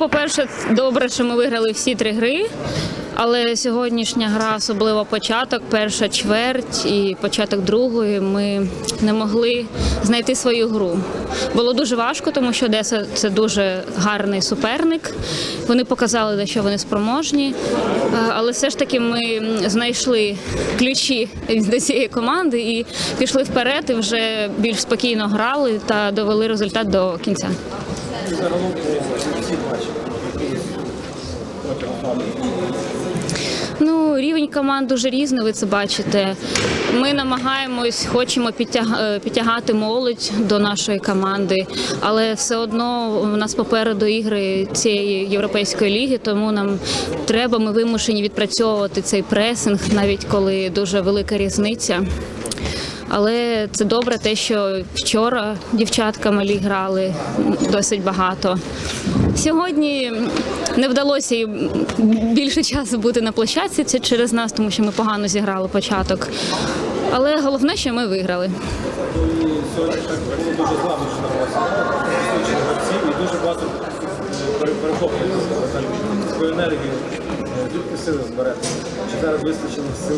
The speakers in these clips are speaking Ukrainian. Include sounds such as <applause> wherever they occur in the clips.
по-перше, добре, що ми виграли всі три гри. Але сьогоднішня гра, особливо початок, перша чверть і початок другої, ми не могли знайти свою гру. Було дуже важко, тому що Одеса це дуже гарний суперник. Вони показали, на що вони спроможні. Е, Але все ж таки ми знайшли ключі до цієї команди і пішли вперед, і вже більш спокійно грали та довели результат до кінця. Ну, рівень команд дуже різний, ви це бачите. Ми намагаємось, хочемо е, підтягати молодь до нашої команди, але все одно у нас попереду ігри цієї європейської ліги, тому нам треба, ми вимушені відпрацьовувати цей пресинг, навіть коли дуже велика різниця. Але це добре, те, що вчора дівчатка малі грали досить багато. Сьогодні не вдалося їм більше часу бути на площадці. Це через нас, тому що ми погано зіграли початок. Але головне, що ми виграли. сьогодні дуже гравців і дуже багато е, пере- Звідки сили зберете? Чи зараз вистачило сил?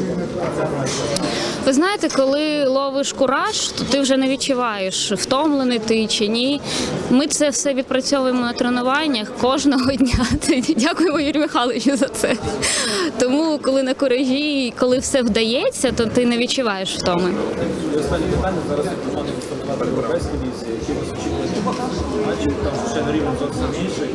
Ви знаєте, коли ловиш кураж, то ти вже не відчуваєш, втомлений ти чи ні. Ми це все відпрацьовуємо на тренуваннях кожного <laughs> дня. Дякуємо Юрію Михайловичу за це. Тому, коли на куражі, коли все вдається, то ти не відчуваєш втоми. І останнє питання зараз команди виступати в європейській лізі. Які вас очікують матчів? Там ще рівень зовсім інший.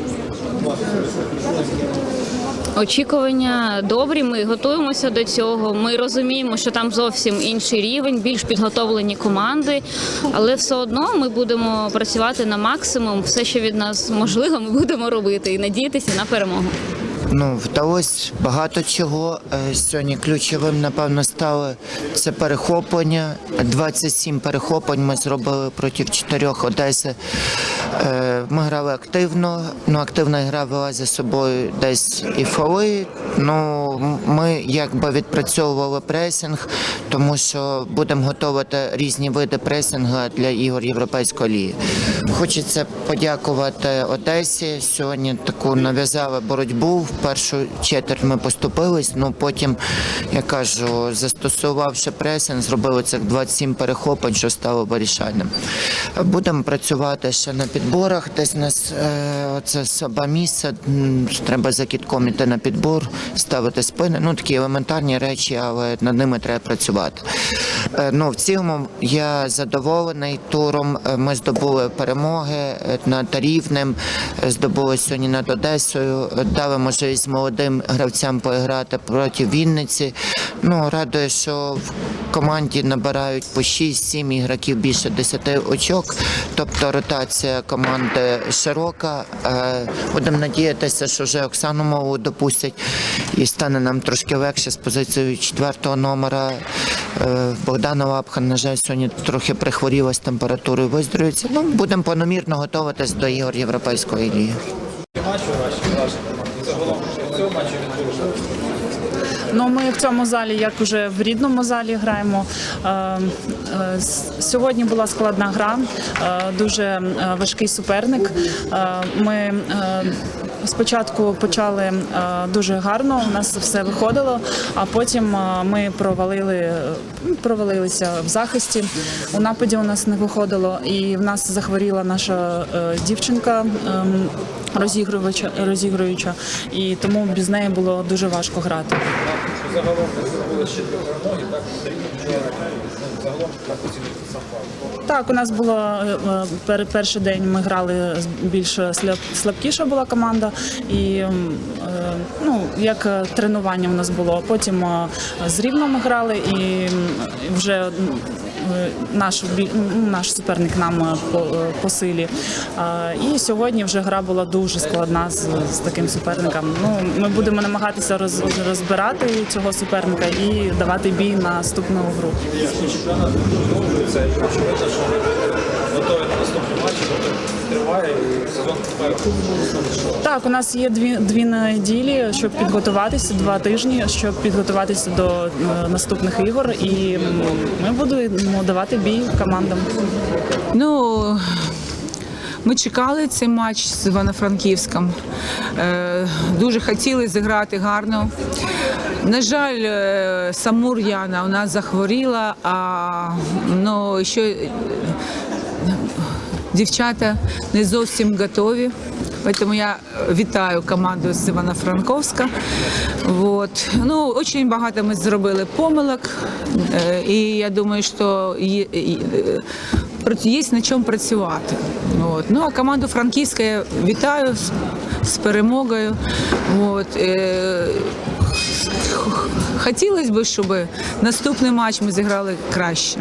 Очікування добрі. Ми готуємося до цього. Ми розуміємо, що там зовсім інший рівень, більш підготовлені команди, але все одно ми будемо працювати на максимум. Все, що від нас можливо, ми будемо робити і надіятися на перемогу. Ну, вдалося багато чого. Е, Сьогодні ключовим, напевно, стало це перехоплення. 27 перехоплень ми зробили проти чотирьох Одеси. Е, Ми грали активно, ну активна гра вела за собою десь і фоли. Ну, ми якби відпрацьовували пресинг, тому що будемо готувати різні види пресингу для ігор Європейської ліги. Хочеться подякувати Одесі. Сьогодні таку нав'язали боротьбу. Першу четверть ми поступились, ну потім, я кажу, застосувавши пресинг, зробили цих 27 перехоплень, що стало вирішальним. Будемо працювати ще на підборах. Десь нас е, оце слабе місце. Треба за кітком іти на підбор, ставити спини. Ну такі елементарні речі, але над ними треба працювати. Е, Ну, в цілому я задоволений туром. Е, Ми здобули перемоги над Рівнем, здобули сьогодні над Одесою, дали можливість молодим гравцям поіграти проти Вінниці. Ну, радує, що в команді набирають по 6-7 ігроків більше 10 очок. Тобто ротація команди широка. Е, Будемо надіятися, що вже Оксану Мову допустять і стане нам трошки легше з позицією четвертого номера. Е, Богдана Лапха, на жаль, сьогодні трохи прихворіла з температурою, виздоровиться. Ну, будемо планомірно готуватись до ігор Європейської ліги. матчі ваші враження. І Ну, ми в цьому залі, як уже в рідному залі, граємо. Е, е, Сьогодні була складна гра, е, дуже важкий суперник. Ми спочатку почали е, дуже гарно, у нас все виходило, а потім е, ми провалили, е, провалилися в захисті. У нападі у нас не виходило, і в нас захворіла наша дівчинка. ем, Розігруюча, розігруюча, і тому без неї було дуже важко грати. Загалом здобули ще дві перемоги, так, Загалом так сам. Так, у нас було пер- перший день ми грали більш слабкіша була команда, і е, ну як е, тренування в нас було. Потім е, з рівном грали, і вже наш бі- наш суперник нам е, по, е, по силі. Е, І сьогодні вже гра була дуже складна з, з таким суперником. Ну ми будемо намагатися роз, розбирати цього суперника і давати бій на наступну гру. Продовжується і очевидно, що готові на тобто триває і сезон. Так, у нас є дві дві неділі, щоб підготуватися, два тижні, щоб підготуватися до е, наступних ігор, і ми будемо давати бій командам. Ну, Ми чекали цей матч з Івано-Франківськом. Е, Дуже хотіли зіграти гарно. На жаль, е, Самур Яна у нас захворіла, а ну, ще дівчата не зовсім готові. Поэтому я вітаю команду з Івано-Франковська. Вот. Ну, дуже багато ми зробили помилок, і я думаю, що є, над чим працювати. От. Ну, а команду Франківська я вітаю з, перемогою. От. Е, Хотілося б, щоб наступний матч ми зіграли краще.